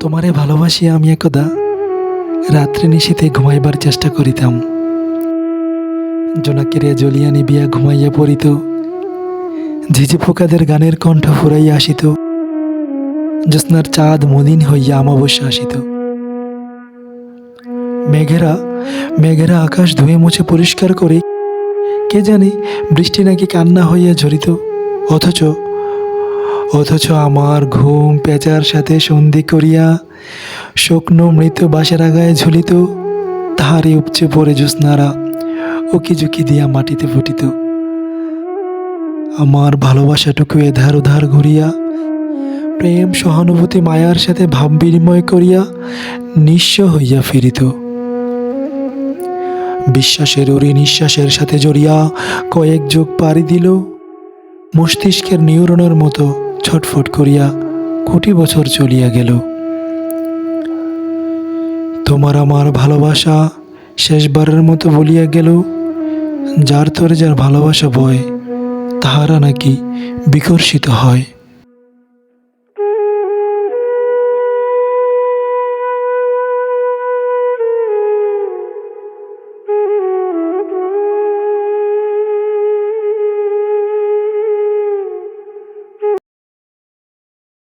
তোমারে ভালোবাসিয়া আমি একদা রাত্রে নিশীতে ঘুমাইবার চেষ্টা করিতাম। জোনাকিরে জ্বলিয়া নিবিয়া ঘুমাইয়া পড়িত। ঝিঝি পোকাদের গানের কণ্ঠ ফুরাইয়া আসিত। জ্যোৎস্নার চাঁদ মলিন হইয়া আমাবস্যা আসিত। মেঘেরা মেঘেরা আকাশ ধুয়ে মুছে পরিষ্কার করে কে জানে বৃষ্টি নাকি কান্না হইয়া ঝরিত। অথচ অথচ আমার ঘুম পেঁচার সাথে সন্ধি করিয়া শুকনো মৃত বাসের আগায় ঝুলিত, তাহারই উপচে পড়ে জ্যোৎস্নারা উকি ঝুঁকি দিয়া মাটিতে ফুটিত। আমার ভালোবাসাটুকু এধার ওধার ঘুরিয়া, প্রেম সহানুভূতি মায়ার সাথে ভাব বিনিময় করিয়া নিঃস্ব হইয়া ফিরিত। বিশ্বাসের ওরে নিঃশ্বাসের সাথে জড়িয়া কয়েক যোগ পাড়ি দিল, মস্তিষ্কের নিউরনের মতো। ছটফট করিয়া কোটি বছর চলিয়া গেল। তোমার আমার ভালোবাসা শেষবারের মতো বলিয়া গেল, যার তোর যার ভালোবাসা বয়, তাহারা নাকি বিকর্ষিত হয়।